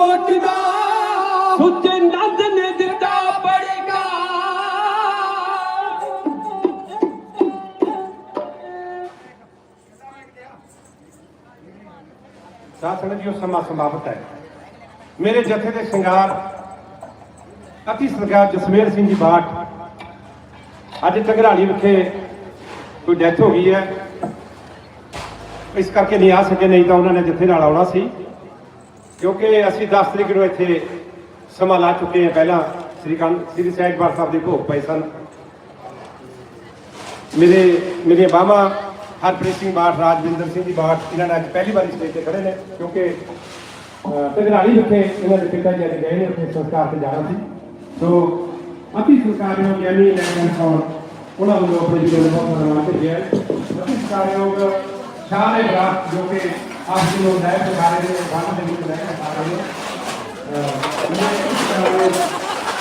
ਸੋਚਦਾ ਸੁੱਚੇ ਨੰਦ ਨੇ ਦਿੱਤਾ ਬੜੇਗਾ ਸਾਥਣ ਜੀ ਉਹ ਸਮਾਂ ਸਮਾਪਤ ਹੈ। ਮੇਰੇ ਜਥੇ ਦੇ ਸ਼ਿੰਗਾਰ ਅਤੀ ਸਰਕਾਰ ਜਸਮੇਰ ਸਿੰਘ ਜੀ ਬਾਟ ਅੱਜ ਟੰਗਰਾਲੀ ਵਿਖੇ ਕੋਈ ਡੈਥ ਹੋ ਗਈ ਹੈ। ਇਸ ਕਰਕੇ ਨਹੀਂ ਆ ਸਕੇ ਨਹੀਂ ਤਾਂ ਉਹਨਾਂ ਨੇ ਜਥੇ ਨਾਲ ਆਉਣਾ ਸੀ। ਕਿਉਂਕਿ ਅਸੀਂ 10 ਤਰੀਕ ਨੂੰ ਇੱਥੇ ਸਮਾਂ ਲਾ ਚੁੱਕੇ ਹਾਂ ਪਹਿਲਾਂ, ਸ੍ਰੀ ਕੰਨ ਸ੍ਰੀ ਸਹਿਜਵਾਰ ਸਾਹਿਬ ਦੇ ਭੋਗ ਪਏ ਸਨ। ਮੇਰੇ ਮੇਰੇ ਬਾਬਾ ਹਰਪ੍ਰੀਤ ਸਿੰਘ ਬਾਠ, ਰਾਜਵਿੰਦਰ ਸਿੰਘ ਜੀ ਬਾਠ, ਇਹਨਾਂ ਨੇ ਅੱਜ ਪਹਿਲੀ ਵਾਰੀ ਸਟੇਜ ਤੇ ਖੜੇ ਨੇ, ਕਿਉਂਕਿ ਤਗਰਾਲੀ ਵਿਖੇ ਇਹਨਾਂ ਦੇ ਪਿਤਾ ਜੀ ਅੱਜ ਗਏ ਨੇ, ਉੱਥੇ ਸੰਸਕਾਰ ਤੇ ਜਾਣਾ ਸੀ। ਸੋ, ਅਤੀ ਸੰਸਕਾਰਯੋਗ ਗਿਆਨੀ ਲੈਣ ਕੌਰ ਉਹਨਾਂ ਨੂੰ ਆਪਣੇ ਜੀ ਨੂੰ ਬਹੁਤ ਧੰਨਵਾਦ ਭੇਜਿਆ ਅਤੀ ਸੰਸਕਾਰਯੋਗ ਸ਼ਾਹ ਨੇ ਬਰਾਤ ਜੋ ਕਿ ਆਪ ਜੀ ਨੂੰ ਲੈ ਕੇ ਸਾਰੇ ਦੇ ਬਾਹਰ ਦੇ ਵਿੱਚ ਲੈ ਕੇ ਆ ਰਹੇ ਨੇ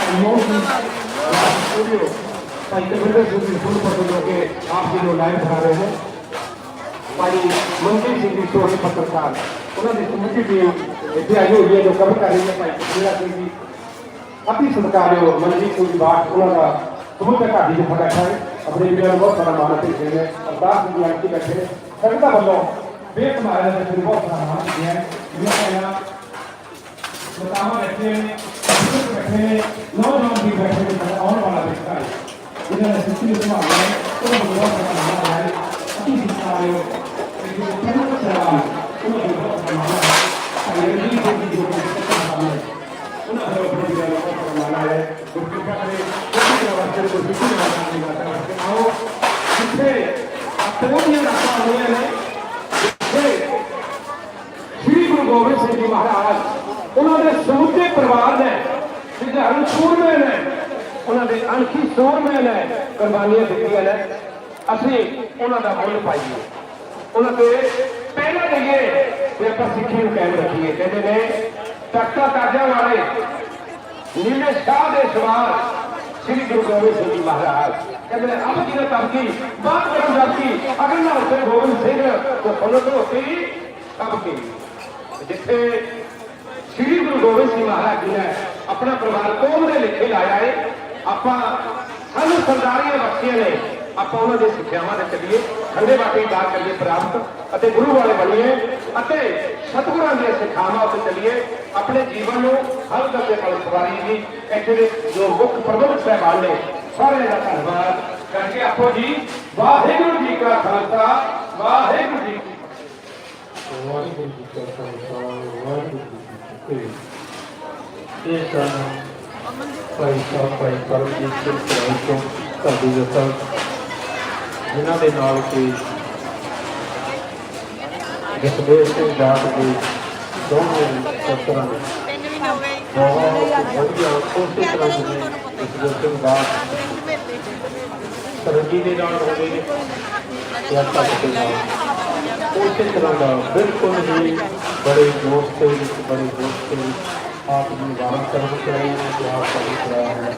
ਇਮੋਸ਼ਨ ਸਟੂਡੀਓ ਭਾਈ ਕਬਿੰਦਰ ਸਿੰਘ ਜੀ ਫੁੱਲ ਫੋਟੋ ਜੋ ਕਿ ਆਪ ਜੀ ਨੂੰ ਲਾਈਵ ਕਰਾ ਰਹੇ ਨੇ ਭਾਈ ਮਨਜੀਤ ਸਿੰਘ ਜੀ ਸੋਹਣੇ ਪੱਤਰਕਾਰ ਉਹਨਾਂ ਦੀ ਸਮੁੱਚੀ ਟੀਮ ਇੱਥੇ ਆਈ ਹੋਈ ਹੈ ਜੋ ਕਵਰ ਕਰ ਰਹੀ ਹੈ ਭਾਈ ਕਬੀਰਾ ਸਿੰਘ ਜੀ ਅਤੀ ਸਤਿਕਾਰਯੋਗ ਮਨਜੀਤ ਸਿੰਘ ਜੀ ਬਾਠ ਉਹਨਾਂ ਦਾ ਸਮੁੱਚਾ ਘਾਟੀ ਦੇ ਬੈਠਾ ਹੈ ਆਪਣੇ वे हमारा जो ग्रुप ऑफ सामान है ये मेरा बताओ बैठे बैठे नौ नौ भी बैठे और वाला बैठता है इधर सिस्टम इसमें आ गया तो ग्रुप ऑफ सामान है अच्छी शिक्षा है लेकिन क्या चला तो ग्रुप ऑफ सामान है अंग्रेजी को भी जो है उन हर बड़ी ग्रुप ऑफ सामान है उसके पहले उसके बाद जो बिल्कुल बनाने का था आओ इससे अब तो ये रास्ता हुए हैं ਗੋਬਿੰਦ ਸਿੰਘ ਜੀ ਮਹਾਰਾਜ, ਉਹਨਾਂ ਦੇ ਸਮੁੱਚੇ ਪਰਿਵਾਰ ਨੇ ਜਿਹੜੇ ਅਨਸੂਰਮੇ ਨੇ ਉਹਨਾਂ ਦੇ ਅਣਖੀ ਸੂਰਮੇ ਨੇ ਕੁਰਬਾਨੀਆਂ ਦਿੱਤੀਆਂ ਨੇ। ਅਸੀਂ ਉਹਨਾਂ ਦਾ ਮੁੱਲ ਪਾਈਏ। ਉਹਨਾਂ ਤੇ ਪਹਿਲਾਂ ਲਈਏ ਤੇ ਆਪਾਂ ਸਿੱਖੀ ਨੂੰ ਕਾਇਮ ਰੱਖੀਏ। ਕਹਿੰਦੇ ਨੇ, ਤਖਤਾ ਤਾਜਾਂ ਵਾਲੇ, ਨੀਲੇ ਸ਼ਾਹ ਦੇ ਸਵਾਰ ਸ੍ਰੀ ਗੁਰੂ ਗੋਬਿੰਦ ਸਿੰਘ ਜੀ ਮਹਾਰਾਜ। ਕਹਿੰਦੇ ਨੇ, ਅਬ ਕੀ ਤਬ ਬਾਤ ਕਰਮ ਜਬ ਅਗਰ ਨਾ ਹੋਤੇ ਗੋਬਿੰਦ ਸਿੰਘ, ਤਾਂ ਸੁਣੋ ਤੋਂ ਹੋਤੀ ਤਬ ਜਿੱਥੇ ਸ੍ਰੀ ਗੁਰੂ ਗੋਬਿੰਦ ਸਿੰਘ ਮਹਾਰਾਜ ਜੀ ਨੇ ਆਪਣਾ ਪਰਿਵਾਰ ਕੌਮ ਦੇ ਲਿਖੇ ਲਾਇਆ ਹੈ ਆਪਾਂ ਸਾਨੂੰ ਸਰਦਾਰੀਆਂ ਬਖਸ਼ੀਆਂ ਨੇ, ਆਪਾਂ ਉਹਨਾਂ ਦੇ ਸਿੱਖਿਆਵਾਂ ਦੇ ਚੱਲੀਏ, ਖੰਡੇ ਬਾਟੇ ਦਾ ਕਰੀਏ ਪ੍ਰਾਪਤ, ਅਤੇ ਗੁਰੂ ਵਾਲੇ ਬਣੀਏ, ਅਤੇ ਸਤਿਗੁਰਾਂ ਦੀਆਂ ਸਿੱਖਿਆਵਾਂ ਉੱਤੇ ਚੱਲੀਏ, ਆਪਣੇ ਜੀਵਨ ਨੂੰ ਹਰ ਕਰਦੇ ਨਾਲ ਸਵਾਰੀ ਜੀ, ਇੱਥੇ ਦੇ ਜੋ ਮੁੱਖ ਪ੍ਰਬੰਧ ਸਹਿਬਾਨ ਨੇ, ਸਾਰਿਆਂ ਦਾ ਧੰਨਵਾਦ ਕਰਕੇ ਆਪੋ ਜੀ, ਵਾਹਿਗੁਰੂ ਜੀ ਕਾ ਖਾਲਸਾ, ਵਾਹਿਗੁਰੂ ਜੀ ਵਾਹਿਗੁਰੂ ਜੀ ਕਾ ਖਾਲਸਾ ਵਾਹਿਗੁਰੂ ਜੀ ਕੀ ਫਤਿਹ ਇਹ ਸਨ ਭਾਈ ਸਾਹਿਬ ਭਾਈ ਪਰਮਜੀਤ ਸਿੰਘ ਸਰਾਈ ਤੋਂ ਸਾਡੀ ਜਥਾ ਜਿਨ੍ਹਾਂ ਦੇ ਨਾਲ ਕਿ ਜਸਦੇਵ ਸਿੰਘ ਜਾਟ ਦੇ ਦੋਵੇਂ ਸਤਰਾਂ ਨੇ ਬਹੁਤ ਵਧੀਆ ਉਸੇ ਤਰ੍ਹਾਂ ਜਿਵੇਂ ਜਸਦੇਵ ਸਿੰਘ ਦਾਸ ਸਰਜੀ ਦੇ ਨਾਲ ਹੋਵੇ ਜਾਂ ਤੱਕ ਦੇ ਨਾਲ ਉਸੇ ਤਰ੍ਹਾਂ ਦਾ ਬਿਲਕੁਲ ਹੀ ਬੜੇ ਜੋਸ਼ ਦੇ ਵਿੱਚ ਬੜੇ ਜੋਸ਼ ਦੇ ਵਿੱਚ ਆਪ ਜੀ ਵਾਰਨ ਕਰਨ ਚਾਹੀਏ ਨੇ ਕਿ ਆਪ ਕਰੀ ਕਰਾਇਆ ਹੈ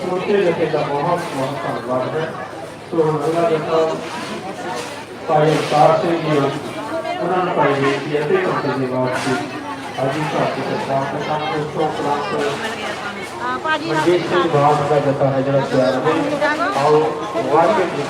ਸਮੁੱਚੇ ਜਥੇ ਦਾ ਬਹੁਤ ਬਹੁਤ ਧੰਨਵਾਦ ਹੈ ਸੋ ਹੁਣ ਅਗਲਾ ਜਥਾ ਭਾਈ ਅਵਤਾਰ ਸਿੰਘ ਜੀ ਉਹਨਾਂ ਨੂੰ ਭਾਈ ਬੇਨਤੀ ਅਤੇ ਕੰਪਨੀ ਦੇ ਵਾਸਤੇ ਹਾਜੀ ਸਾਹਿਬ ਦੀ ਸਰਕਾਰ ਦੇ ਕੰਮ ਤੋਂ ਤੋਂ ਪ੍ਰਾਪਤ ਭਾਜੀ ਮਨਜੀਤ ਸਿੰਘ ਬਾਗ ਦਾ ਜਥਾ ਹੈ ਜਿਹੜਾ ਤਿਆਰ ਹੈ ਆਓ ਵਾਹਿਗੁਰੂ ਜੀ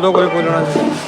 ਬੋਲ ਦੋ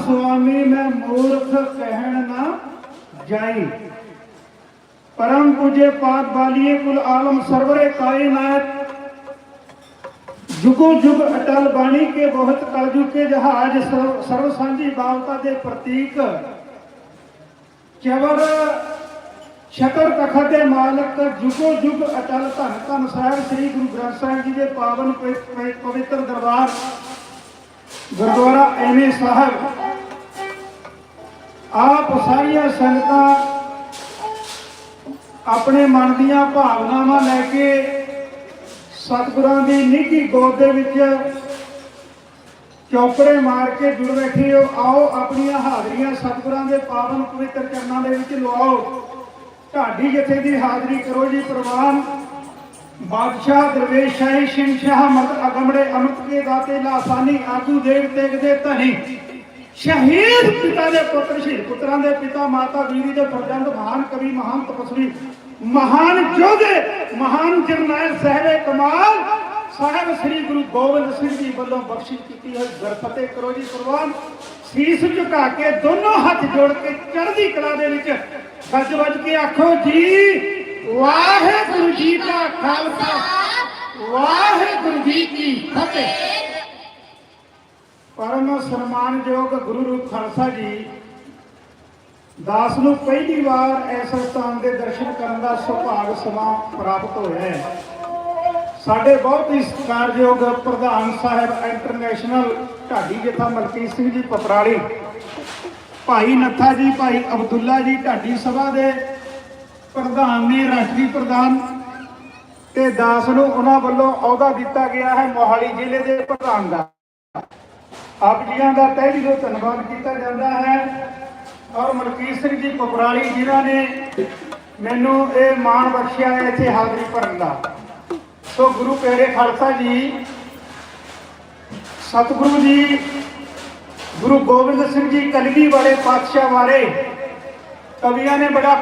सो कहा स्वामी मैं मूर्ख कहन ना जाई परम पूजे पाद बालिए कुल आलम सरवरे कायनात जुगो जुग अटल बाणी के बहुत कलजु के जहाज सर्व सर्व सांझी बावता ਦੇ ਪ੍ਰਤੀਕ ਚਵਰ ਸ਼ਕਰ ਤਖਤ ਦੇ ਮਾਲਕ ਜੁਗੋ ਜੁਗ ਅਟਲ ਧੰਨ ਧੰਨ ਸਾਹਿਬ ਸ੍ਰੀ ਗੁਰੂ ਗ੍ਰੰਥ ਸਾਹਿਬ ਜੀ ਦੇ ਪਾਵਨ ਪਵਿ- ਪਵਿ- ਪਵਿੱਤਰ ਦਰਬਾਰ ਗੁਰਦੁਆਰਾ ਐਵੇਂ ਸਾਹਿਬ। ਆਪ ਸਾਰੀਆਂ ਸੰਗਤਾਂ ਆਪਣੇ ਮਨ ਦੀਆਂ ਭਾਵਨਾਵਾਂ ਲੈ ਕੇ ਸਤਿਗੁਰਾਂ ਦੀ ਨਿੱਘੀ ਗੋਦ ਦੇ ਵਿੱਚ ਚੌਪੜੇ ਮਾਰ ਕੇ ਜੁੜ ਬੈਠੇ ਹੋ। ਆਓ ਆਪਣੀਆਂ ਹਾਜ਼ਰੀਆਂ ਸਤਿਗੁਰਾਂ ਦੇ ਪਾਵਨ ਪਵਿੱਤਰ ਚਰਨਾਂ ਦੇ ਵਿੱਚ ਲਵਾਓ। ਢਾਡੀ ਜਥੇ ਦੀ ਹਾਜ਼ਰੀ ਕਰੋ ਜੀ, ਪ੍ਰਵਾਨ। ਬਾਦਸ਼ਾਹ ਦਰਵੇਸ਼ ਸ਼ਾਹੀ ਸ਼ਿੰਸ਼ਾਹ ਮਤ ਅਗਮੜੇ ਅਮਤ ਕੇ ਦਾਤੇ, ਲਾਸਾਨੀ ਆਜੂ ਦੇਵ ਤੇਗ ਦੇ ਧਨੀ। ਸ਼ਹੀਦ ਪਿਤਾ ਦੇ ਪੁੱਤਰ, ਸ਼ਹੀਦ ਪੁੱਤਰਾਂ ਦੇ ਪਿਤਾ, ਮਾਤਾ ਵੀਰੀ ਦੇ ਫਰਜ਼ੰਦ ਮਹਾਨ ਕਵੀ, ਮਹਾਨ ਤਪਸਵੀ, ਮਹਾਨ ਯੋਧੇ, ਮਹਾਨ ਜਰਨੈਲ ਸਾਹਿਬੇ ਕਮਾਲ, ਸਾਹਿਬ ਸ੍ਰੀ ਗੁਰੂ ਗੋਬਿੰਦ ਸਿੰਘ ਜੀ ਵੱਲੋਂ ਬਖਸ਼ਿਸ਼ ਕੀਤੀ ਹੋਈ ਗੁਰਫਤਿਹ ਕਰੋ ਜੀ ਪ੍ਰਵਾਨ ਸੀਸ ਝੁਕਾ ਕੇ ਦੋਨੋਂ ਹੱਥ ਜੋੜ ਕੇ ਚੜ੍ਹਦੀ ਕਲਾ ਦੇ ਵਿੱਚ ਗੱਜ ਵੱਜ ਕੇ ਆਖੋ ਜੀ ਵਾਹਿਗੁਰੂ ਜੀ ਕਾ ਖਾਲਸਾ, ਵਾਹਿਗੁਰੂ ਜੀ ਕੀ ਫਤਿਹ। ਪਰਮ ਸਨਮਾਨਯੋਗ ਗੁਰੂ ਰੂਪ ਖਾਲਸਾ ਜੀ, ਦਾਸ ਨੂੰ ਪਹਿਲੀ ਵਾਰ ਇਸ ਸਥਾਨ ਦੇ ਦਰਸ਼ਨ ਕਰਨ ਦਾ ਸੁਭਾਗ ਸਮਾਂ ਪ੍ਰਾਪਤ ਹੋਇਆ ਹੈ। ਸਾਡੇ ਬਹੁਤ ਹੀ ਸਤਿਕਾਰਯੋਗ ਪ੍ਰਧਾਨ ਸਾਹਿਬ ਇੰਟਰਨੈਸ਼ਨਲ ਢਾਡੀ ਜਥਾ ਮਲਕੀਤ ਸਿੰਘ ਜੀ ਪਪਰਾਲੀ, ਭਾਈ ਨੱਥਾ ਜੀ, ਭਾਈ ਅਬਦੁੱਲਾ ਜੀ ਢਾਡੀ ਸਭਾ ਦੇ ਪ੍ਰਧਾਨ ਨੇ ਰਾਸ਼ਟਰੀ ਪ੍ਰਧਾਨ ਤੇ ਦਾਸ ਨੂੰ ਉਹਨਾਂ ਵੱਲੋਂ ਅਹੁਦਾ ਦਿੱਤਾ ਗਿਆ ਹੈ ਮੋਹਾਲੀ ਜ਼ਿਲ੍ਹੇ ਦੇ ਪ੍ਰਧਾਨ ਦਾ। ਆਪ ਜੀਆਂ ਦਾ ਤਹਿ ਦਿਲੋਂ ਧੰਨਵਾਦ ਕੀਤਾ ਜਾਂਦਾ ਹੈ ਔਰ ਮਲਕੀਤ ਸਿੰਘ ਜੀ ਪਪਰਾਲੀ ਜਿਨ੍ਹਾਂ ਨੇ ਮੈਨੂੰ ਇਹ ਮਾਣ ਬਖਸ਼ਿਆ ਹੈ ਇੱਥੇ ਹਾਜ਼ਰੀ ਭਰਨ ਦਾ। ਸੋ ਗੁਰੂ ਪਿਆਰੇ ਖਾਲਸਾ ਜੀ, ਸਤਿਗੁਰੂ ਜੀ, ਗੁਰੂ ਗੋਬਿੰਦ ਸਿੰਘ ਜੀ ਕਲਗੀ ਵਾਲੇ ਪਾਤਸ਼ਾਹ ਬਾਰੇ ਕਵੀਆਂ ਨੇ ਬੜਾ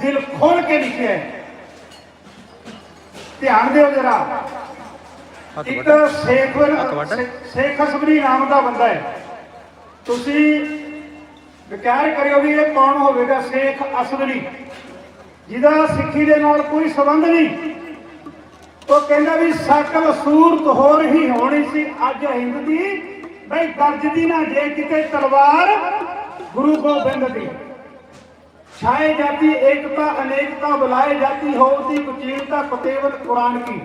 ਦਿਲ ਖੋਲ ਕੇ ਲਿਖਿਆ ਹੈ। ਧਿਆਨ ਦਿਓ ਜਰਾ। ਇੱਕ ਵੱਢ ਸੇਖ ਅਸਬਰੀ ਨਾਮ ਦਾ ਬੰਦਾ ਹੈ। ਤੁਸੀਂ ਵਿਚਾਰ ਕਰਿਓ ਵੀ ਇਹ ਕੌਣ ਹੋਵੇਗਾ ਸੇਖ ਅਸਬਰੀ ਜਿਹਦਾ ਸਿੱਖੀ ਦੇ ਨਾਲ ਕੋਈ ਸੰਬੰਧ ਨਹੀਂ। ਉਹ ਕਹਿੰਦਾ ਵੀ ਸਕਲ ਸੂਰਤ ਹੋਰ ਹੀ ਹੋਣੀ ਸੀ। ਅੱਜ ਹਿੰਦ ਦੀ ਬਈ ਗਰਜਦੀ ਨਾ ਜੇ ਕਿਤੇ ਤਲਵਾਰ ਗੁਰੂ ਗੋਬਿੰਦ ਦੀ। छाए जाती एकता अनेकता बुलाए जाती होती कुचीलता कुतेवत कुरान की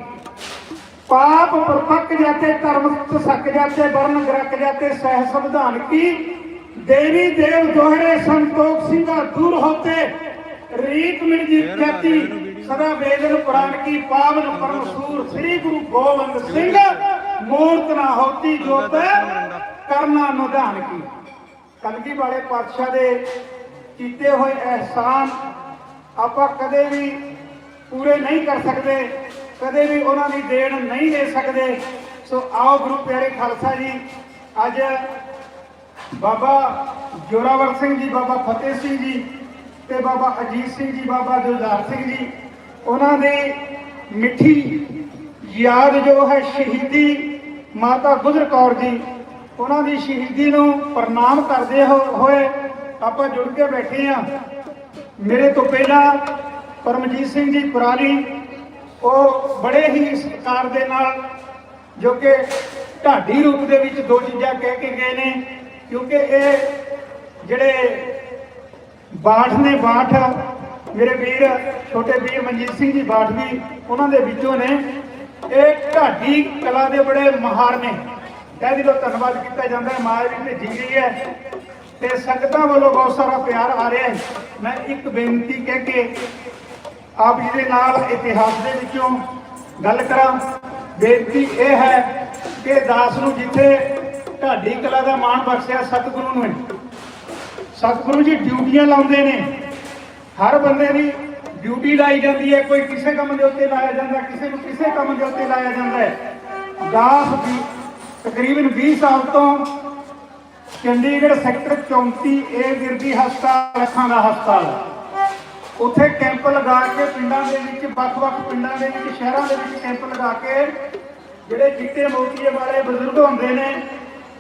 पाप परपक जाते कर्म सक जाते वर्ण ग्रक जाते सह संविधान की देवी देव दोहरे संतोष सिंगा दूर होते रीत मिल जीत जाती सदा वेदन कुरान की पावन परम सूर श्री गुरु गोविंद सिंह मूर्त ना होती जोत करना अनुदान की कलगी वाले पातशाह दे ਕੀਤੇ ਹੋਏ ਅਹਿਸਾਨ ਆਪਾਂ ਕਦੇ ਵੀ ਪੂਰੇ ਨਹੀਂ ਕਰ ਸਕਦੇ, ਕਦੇ ਵੀ ਉਹਨਾਂ ਦੀ ਦੇਣ ਨਹੀਂ ਦੇ ਸਕਦੇ। ਸੋ ਆਓ ਗੁਰੂ ਪਿਆਰੇ ਖਾਲਸਾ ਜੀ, ਅੱਜ ਬਾਬਾ ਜੋਰਾਵਰ ਸਿੰਘ ਜੀ, ਬਾਬਾ ਫਤਿਹ ਸਿੰਘ ਜੀ ਤੇ ਬਾਬਾ ਅਜੀਤ ਸਿੰਘ ਜੀ, ਬਾਬਾ ਦਿਲਦਾਰ ਸਿੰਘ ਜੀ, ਉਹਨਾਂ ਦੇ ਮਿੱਠੀ ਯਾਦ ਜੋ ਹੈ ਸ਼ਹੀਦੀ ਮਾਤਾ ਗੁਜਰ ਕੌਰ ਜੀ, ਉਹਨਾਂ ਦੀ ਸ਼ਹੀਦੀ ਨੂੰ ਪ੍ਰਣਾਮ ਕਰਦੇ ਹੋਏ। ਆਪਾਂ ਜੁੜ ਕੇ ਬੈਠੇ ਆ ਮੇਰੇ ਤੋਂ ਪਹਿਲਾਂ ਪਰਮਜੀਤ ਸਿੰਘ ਜੀ ਪੁਰਾਣੀ ਉਹ ਬੜੇ ਹੀ ਸਤਿਕਾਰ ਦੇ ਨਾਲ, ਜੋ ਕਿ ਢਾਡੀ ਰੂਪ ਦੇ ਵਿੱਚ ਦੋ ਚੀਜ਼ਾਂ ਕਹਿ ਕੇ ਗਏ ਨੇ, ਕਿਉਂਕਿ ਇਹ ਜਿਹੜੇ ਬਾਠ ਨੇ, ਬਾਠ, ਮੇਰੇ ਵੀਰ, ਛੋਟੇ ਵੀਰ ਮਨਜੀਤ ਸਿੰਘ ਜੀ ਬਾਠ ਵੀ ਉਹਨਾਂ ਦੇ ਵਿੱਚੋਂ ਨੇ। ਇਹ ਢਾਡੀ ਕਲਾ ਦੇ ਬੜੇ ਮਹਾਰ ਨੇ। ਕਹਿ ਦਿਲੋਂ ਧੰਨਵਾਦ ਕੀਤਾ ਜਾਂਦਾ ਹੈ। ਮਾਂ ਵੀ ਭੇਜੀ ਗਈ ਹੈ। ਤੇ ਸੰਗਤਾਂ ਵੱਲੋਂ ਬਹੁਤ ਸਾਰਾ ਪਿਆਰ ਆ ਰਿਹਾ ਹੈ। ਮੈਂ ਇੱਕ ਬੇਨਤੀ ਕਹਿ ਕੇ ਆਪ ਜੀ ਦੇ ਨਾਲ ਇਤਿਹਾਸ ਦੇ ਵਿੱਚੋਂ ਗੱਲ ਕਰਾਂ। ਬੇਨਤੀ ਇਹ ਹੈ ਕਿ ਦਾਸ ਨੂੰ ਜਿੱਥੇ ਢਾਡੀ ਕਲਾ ਦਾ ਮਾਣ ਬਖਸ਼ਿਆ ਸਤਿਗੁਰੂ ਨੂੰ ਸਤਿਗੁਰੂ ਜੀ ਡਿਊਟੀਆਂ ਲਾਉਂਦੇ ਨੇ। ਹਰ ਬੰਦੇ ਦੀ ਡਿਊਟੀ ਲਾਈ ਜਾਂਦੀ ਹੈ। ਕੋਈ ਕਿਸੇ ਕੰਮ ਦੇ ਉੱਤੇ ਲਾਇਆ ਜਾਂਦਾ, ਕਿਸੇ ਨੂੰ ਕਿਸੇ ਕੰਮ ਦੇ ਉੱਤੇ ਲਾਇਆ ਜਾਂਦਾ ਹੈ। ਦਾਸ ਦੀ ਤਕਰੀਬਨ 20 ਸਾਲ ਤੋਂ ਚੰਡੀਗੜ੍ਹ ਸੈਕਟਰ 34 ਏ ਗਿਰਦੀ ਹਸਪਤਾਲ, ਅੱਖਾਂ ਦਾ ਹਸਪਤਾਲ। ਉੱਥੇ ਕੈਂਪ ਲਗਾ ਕੇ ਪਿੰਡਾਂ ਦੇ ਵਿੱਚ, ਵੱਖ-ਵੱਖ ਪਿੰਡਾਂ ਦੇ ਵਿੱਚ, ਸ਼ਹਿਰਾਂ ਦੇ ਵਿੱਚ ਕੈਂਪ ਲਗਾ ਕੇ ਜਿਹੜੇ ਚਿੱਟੇ ਮੋਤੀਏ ਵਾਲੇ ਬਜ਼ੁਰਗ ਹੁੰਦੇ ਨੇ,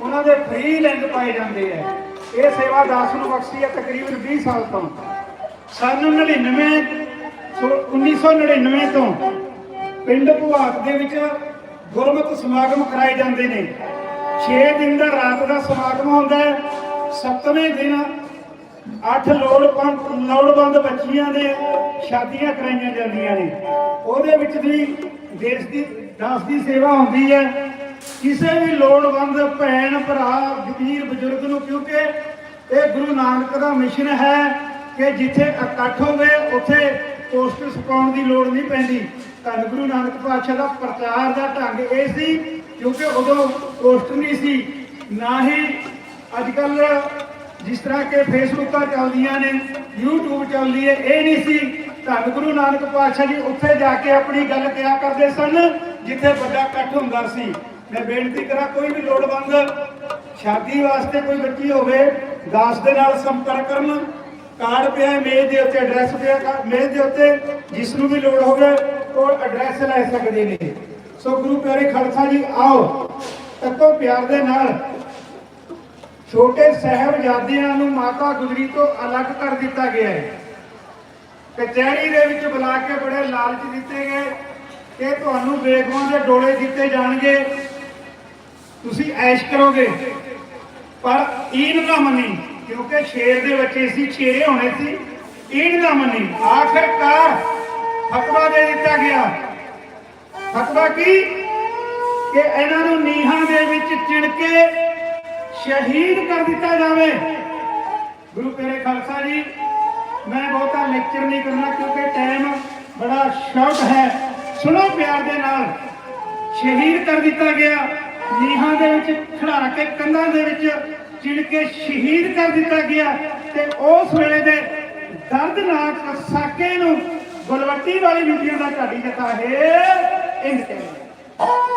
ਉਹਨਾਂ ਦੇ ਫ੍ਰੀ ਲਿੰਗ ਪਾਏ ਜਾਂਦੇ ਆ। ਇਹ ਸੇਵਾ ਦਾਸ ਨੂੰ ਬਖਸ਼ੀ ਹੈ ਤਕਰੀਬਨ 20 ਸਾਲ ਤੋਂ। ਸਨ 99 ਸੋ 1999 ਤੋਂ ਪਿੰਡ ਭਵਾਕ ਦੇ ਵਿੱਚ ਗੁਰਮਤਿ ਸਮਾਗਮ ਕਰਾਏ ਜਾਂਦੇ ਨੇ। 6 ਦਿਨ ਦਾ ਰਾਤ ਦਾ ਸਮਾਗਮ ਹੁੰਦਾ ਹੈ। ਸੱਤਵੇਂ ਦਿਨ ਅੱਠ ਲੋੜਵੰਦ ਲੋੜਵੰਦ ਬੱਚੀਆਂ ਦੇ ਸ਼ਾਦੀਆਂ ਕਰਾਈਆਂ ਜਾਂਦੀਆਂ ਨੇ। ਉਹਦੇ ਵਿੱਚ ਵੀ ਦੇਸ਼ ਦੀ, ਦਾਸ ਦੀ ਸੇਵਾ ਹੁੰਦੀ ਹੈ। ਕਿਸੇ ਵੀ ਲੋੜਵੰਦ ਭੈਣ, ਭਰਾ, ਵੀਰ, ਬਜ਼ੁਰਗ ਨੂੰ, ਕਿਉਂਕਿ ਇਹ ਗੁਰੂ ਨਾਨਕ ਦਾ ਮਿਸ਼ਨ ਹੈ ਕਿ ਜਿੱਥੇ ਇਕੱਠ ਹੋਵੇ, ਉੱਥੇ ਪੋਸਟਰ ਸੁਕਾਉਣ ਦੀ ਲੋੜ ਨਹੀਂ ਪੈਂਦੀ। ਧੰਨ ਗੁਰੂ ਨਾਨਕ ਪਾਤਸ਼ਾਹ ਦਾ ਪ੍ਰਚਾਰ ਦਾ ਢੰਗ ਇਹ ਸੀ ਕਿਉਂਕਿ ਉਦੋਂ ਪੋਸਟਰ ਨਹੀਂ ਸੀ, ਨਾ ਹੀ ਅੱਜ ਕੱਲ ਜਿਸ ਤਰ੍ਹਾਂ ਕਿ ਫੇਸਬੁੱਕਾਂ ਚੱਲਦੀਆਂ ਨੇ, YouTube ਚੱਲਦੀ ਹੈ, ਇਹ ਨਹੀਂ ਸੀ। ਧੰਨ ਗੁਰੂ ਨਾਨਕ ਪਾਤਸ਼ਾਹ ਜੀ ਉੱਥੇ ਜਾ ਕੇ ਆਪਣੀ ਗੱਲ ਕਿਹਾ ਕਰਦੇ ਸਨ, ਜਿੱਥੇ ਵੱਡਾ ਇਕੱਠ ਹੁੰਦਾ ਸੀ। ਮੈਂ ਬੇਨਤੀ ਕਰਾਂ, ਕੋਈ ਵੀ ਲੋੜਵੰਦ ਸ਼ਾਦੀ ਵਾਸਤੇ ਕੋਈ ਬੱਚੀ ਹੋਵੇ, ਦਾਸ ਦੇ ਨਾਲ ਸੰਪਰਕ ਕਰਨ, ਕਾਰਡ ਪਿਆ ਮੇਜ਼ ਦੇ ਉੱਤੇ ਐਡਰੈਸ ਪਿਆ ਮੇਜ਼ ਦੇ ਉੱਤੇ, ਜਿਸ ਨੂੰ ਵੀ ਲੋੜ ਹੋਵੇ, ਉਹ ਐਡਰੈਸ ਲੈ ਸਕਦੇ ਨੇ। ਸੋ ਗੁਰੂ ਪਿਆਰੇ ਖਾਲਸਾ ਜੀ, ਆਓ। ਤੱਕੋ ਪਿਆਰ ਦੇ ਨਾਲ ਛੋਟੇ ਸਾਹਿਬਜ਼ਾਦਿਆਂ ਨੂੰ ਮਾਤਾ ਗੁਜਰੀ ਤੋਂ ਅਲੱਗ ਕਰ ਦਿੱਤਾ ਗਿਆ ਹੈ। ਕਚਹਿਰੀ ਦੇ ਵਿੱਚ ਬੁਲਾ ਕੇ ਬੜੇ ਲਾਲਚ ਦਿੱਤੇ ਗਏ ਕਿ ਤੁਹਾਨੂੰ ਬੇਗਵਾਂ ਦੇ ਡੋਲੇ ਦਿੱਤੇ ਜਾਣਗੇ। ਤੁਸੀਂ ਐਸ਼ ਕਰੋਗੇ। ਪਰ ਈਨ ਨਾ ਮੰਨੀ, ਕਿਉਂਕਿ ਸ਼ੇਰ ਦੇ ਬੱਚੇ ਸੀ ਛੇਰੇ ਹੋਣੇ ਸੀ। ਈਨ ਨਾ ਮੰਨੀ, ਆਖਰਕਾਰ ਫਤਵਾ ਦੇ ਦਿੱਤਾ ਗਿਆ। ਫਤਵਾ ਕੀ? ਕਿ ਇਹਨਾਂ ਨੂੰ ਨੀਹਾਂ ਦੇ ਵਿੱਚ ਚਿਣ ਕੇ ਸ਼ਹੀਦ ਕਰ ਦਿੱਤਾ ਜਾਵੇ। ਗੁਰੂ ਤੇਰੇ ਖਾਲਸਾ ਜੀ, ਮੈਂ ਬਹੁਤਾ ਲੈਕਚਰ ਨਹੀਂ ਕਰਨਾ ਕਿਉਂਕਿ ਟਾਈਮ ਬੜਾ ਸ਼ਾਰਟ ਹੈ। ਸੁਣੋ ਪਿਆਰ ਦੇ ਨਾਲ, ਸ਼ਹੀਦ ਕਰ ਦਿੱਤਾ ਗਿਆ। ਨੀਹਾਂ ਦੇ ਵਿੱਚ ਖੜਾ ਕੇ ਕੰਧਾਂ ਦੇ ਵਿੱਚ ਚਿਣ ਕੇ ਸ਼ਹੀਦ ਕਰ ਦਿੱਤਾ ਗਿਆ ਤੇ ਉਸ ਵੇਲੇ ਦੇ ਦਰਦਨਾਕ ਸਾਕੇ ਨੂੰ ਗੁਲਵੱਟੀ ਵਾਲੀ ਬੀਬੀਆਂ ਦਾ ਢਾਡੀ ਜਤਾ ਹੈ। ਇੰਜ ਕਹਿੰਦੇ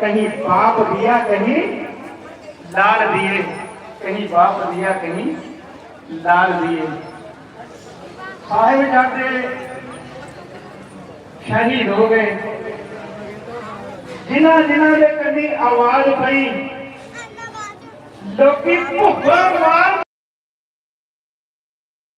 कहीं बाप दिया कहीं लाल दिए कहीं बाप दिया कहीं लाल दिए साहिब जाते शहीद हो गए ਜਿਨ੍ਹਾਂ ਜਿਨ੍ਹਾਂ ਦੇ ਕੰਨੀ ਆਵਾਜ਼ ਪਈ ਲੋਕੀ ਭੁੱਖਾ ਮਾਰ